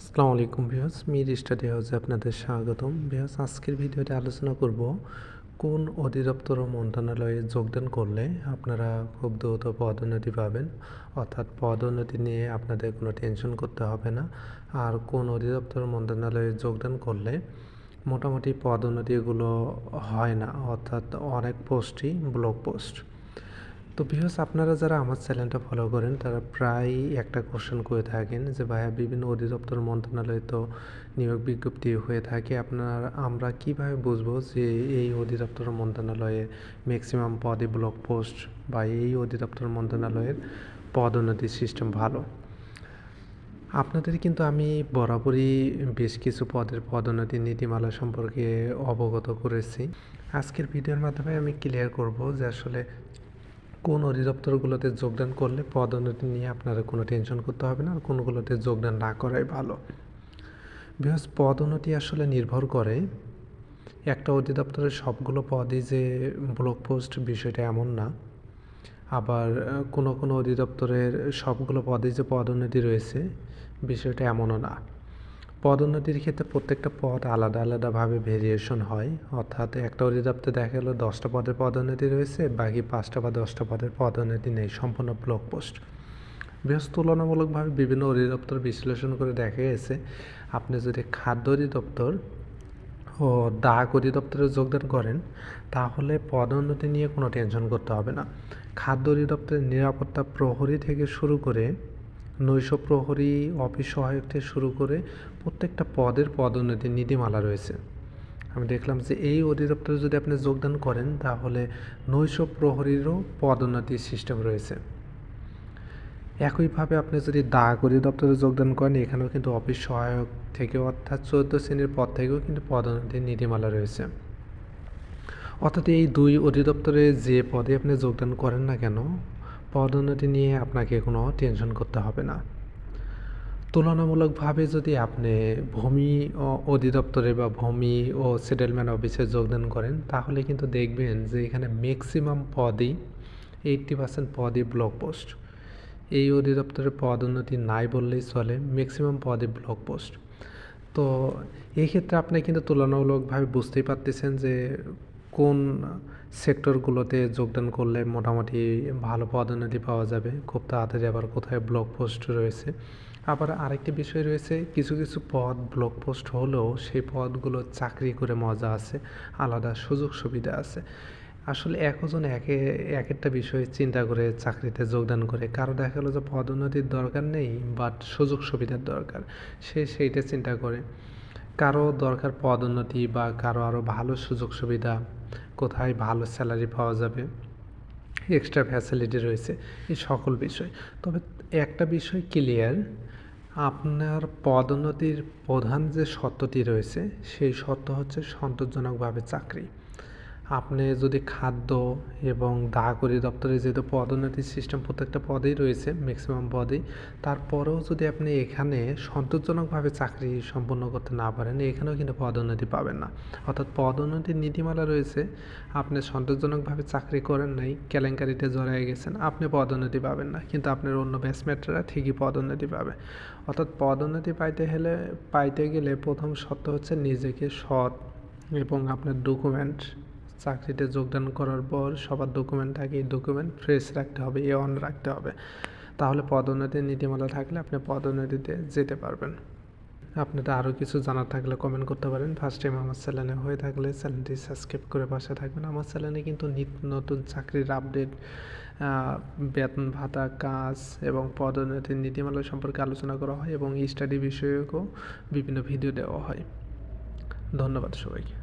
আসসালামু আলাইকুম viewers, Mir study হাউসে আপনাদের স্বাগতম। ভিউয়ার্স, আজকের ভিডিওতে আলোচনা করব কোন অধিদপ্তর ও মন্ত্রণালয়ে যোগদান করলে আপনারা খুব দ্রুত পদোন্নতি পাবেন। অর্থাৎ পদোন্নতি নিয়ে আপনাদের কোনো টেনশন করতে হবে না। আর কোন অধিদপ্তর মন্ত্রণালয়ে যোগদান করলে মোটামুটি পদোন্নতিগুলো হয় না। অর্থাৎ অনেক পোস্টই ব্লক পোস্ট। তো ভিউস আপনারা যারা আমার চ্যানেলটা ফলো করেন, তারা প্রায় একটা কোশ্চেন করে থাকেন যে, ভাইয়া, বিভিন্ন অধিদপ্তর মন্ত্রণালয় তো নিয়োগ বিজ্ঞপ্তি হয়ে থাকে। আপনার, আমরা কীভাবে বুঝব যে এই অধিদপ্তর মন্ত্রণালয়ে ম্যাক্সিমাম পদে ব্লক পোস্ট বা এই অধিদপ্তর মন্ত্রণালয়ের পদোন্নতি সিস্টেম ভালো? আপনাদের কিন্তু আমি বরাবরই বেশ কিছু পদের পদোন্নতি নীতিমালা সম্পর্কে অবগত করেছি। আজকের ভিডিওর মাধ্যমে আমি ক্লিয়ার করব যে আসলে কোন অধিদপ্তরগুলোতে যোগদান করলে পদোন্নতি নিয়ে আপনারা কোনো টেনশন করতে হবে না, আর কোনগুলোতে যোগদান না করাই ভালো। বৃহস্প পদোন্নতি আসলে নির্ভর করে একটা অধিদপ্তরের সবগুলো পদই যে ব্লক পোস্ট বিষয়টা এমন না, আবার কোনো কোনো অধিদপ্তরের সবগুলো পদে যে পদোন্নতি রয়েছে বিষয়টা এমনও না। পদোন্নতির ক্ষেত্রে প্রত্যেকটা পদ আলাদা আলাদাভাবে ভেরিয়েশন হয়। অর্থাৎ একটা অধিদপ্তরে দেখা গেলো দশটা পদের পদোন্নতি রয়েছে, বাকি পাঁচটা বা দশটা পদের পদোন্নতি নেই, সম্পূর্ণ ব্লক পোস্ট বৃহস্প তুলনামূলকভাবে বিভিন্ন অধিদপ্তর বিশ্লেষণ করে দেখা গেছে, আপনি যদি খাদ্য অধিদপ্তর ও ডাক অধিদপ্তরে যোগদান করেন, তাহলে পদোন্নতি নিয়ে কোনো টেনশন করতে হবে না। খাদ্য অধিদপ্তরের নিরাপত্তা প্রহরী থেকে শুরু করে নৈশ প্রহরী অফিস সহায়ক থেকে শুরু করে প্রত্যেকটা পদের পদোন্নতির নীতিমালা রয়েছে। আমি দেখলাম যে এই অধিদপ্তরে যদি আপনি যোগদান করেন, তাহলে নৈশ প্রহরীরও পদোন্নতির সিস্টেম রয়েছে। একইভাবে আপনি যদি ডাক অধিদপ্তরে যোগদান করেন, এখানেও কিন্তু অফিস সহায়ক থেকে অর্থাৎ চৌদ্দ শ্রেণির পদ থেকেও কিন্তু পদোন্নতির নীতিমালা রয়েছে। অর্থাৎ এই দুই অধিদপ্তরে যে পদে আপনি যোগদান করেন না কেন পদোন্নতি নিয়ে আপনাকে কোনো টেনশন করতে হবে না। তুলনামূলকভাবে যদি আপনি ভূমি ও অধিদপ্তরে বা ভূমি ও সেটেলমেন্ট অফিসে যোগদান করেন, তাহলে কিন্তু দেখবেন যে এখানে ম্যাক্সিমাম পদই এইট্টি পার্সেন্ট পদই ব্লক পোস্ট এই অধিদপ্তরের পদোন্নতি নাই বললেই চলে ম্যাক্সিমাম পদে ব্লক পোস্ট তো এই ক্ষেত্রে আপনি কিন্তু তুলনামূলকভাবে বুঝতেই পারতেছেন যে কোন সেক্টরগুলোতে যোগদান করলে মোটামুটি ভালো পদোন্নতি পাওয়া যাবে? খুব তাড়াতাড়ি আবার কোথায় ব্লক পোস্ট রয়েছে? আবার আরেকটি বিষয় রয়েছে, কিছু কিছু পদ ব্লক পোস্ট হলেও সেই পদগুলো চাকরি করে মজা আছে, আলাদা সুযোগ সুবিধা আছে। আসলে একজন একে এক একটা বিষয়ে চিন্তা করে চাকরিতে যোগদান করে। কারও দেখা গেলো যে পদোন্নতির দরকার নেই বাট সুযোগ সুবিধার দরকার, সে সেইটা চিন্তা করে। কারও দরকার পদোন্নতি বা কারও আরও ভালো সুযোগ সুবিধা কোথায় ভালো স্যালারি পাওয়া যাবে এক্সট্রা ফ্যাসিলিটি রয়েছে, এই সকল বিষয়। তবে একটা বিষয় ক্লিয়ার আপনার পদোন্নতির প্রধান যে শর্তটি রয়েছে, সেই শর্ত হচ্ছে সন্তোষজনকভাবে চাকরি। আপনি যদি খাদ্য এবং ডাক অধিদপ্তরে যেহেতু পদোন্নতির সিস্টেম প্রত্যেকটা পদেই রয়েছে ম্যাক্সিমাম পদেই, তারপরেও যদি আপনি এখানে সন্তোষজনকভাবে চাকরি সম্পন্ন করতে না পারেন, এখানেও কিন্তু পদোন্নতি পাবেন না। অর্থাৎ পদোন্নতির নীতিমালা রয়েছে, আপনি সন্তোষজনকভাবে চাকরি করেন নাই, কেলেঙ্কারিতে জড়াই গেছেন, আপনি পদোন্নতি পাবেন না, কিন্তু আপনার অন্য ব্যাচমেটরা ঠিকই পদোন্নতি পাবে। অর্থাৎ পদোন্নতি পাইতে হলে, পাইতে গেলে প্রথম শর্ত হচ্ছে নিজেকে সৎ এবং আপনার ডকুমেন্ট চাকরিতে যোগদান করার পর সবার ডকুমেন্ট থাকে, এই ডকুমেন্ট ফ্রেশ রাখতে হবে এ অন রাখতে হবে। তাহলে পদোন্নতির নীতিমালা থাকলে আপনি পদোন্নতিতে যেতে পারবেন। আপনাদের আরও কিছু জানার থাকলে কমেন্ট করতে পারেন। ফার্স্ট টাইম আমার চ্যানেলে হয়ে থাকলে চ্যানেলটি সাবস্ক্রাইব করে পাশে থাকবেন। আমার চ্যানেলে কিন্তু নিত্য নতুন চাকরির আপডেট বেতন ভাতা, কাজ এবং পদোন্নতির নীতিমালা সম্পর্কে আলোচনা করা হয় এবং স্টাডি বিষয়কও বিভিন্ন ভিডিও দেওয়া হয়। ধন্যবাদ সবাইকে।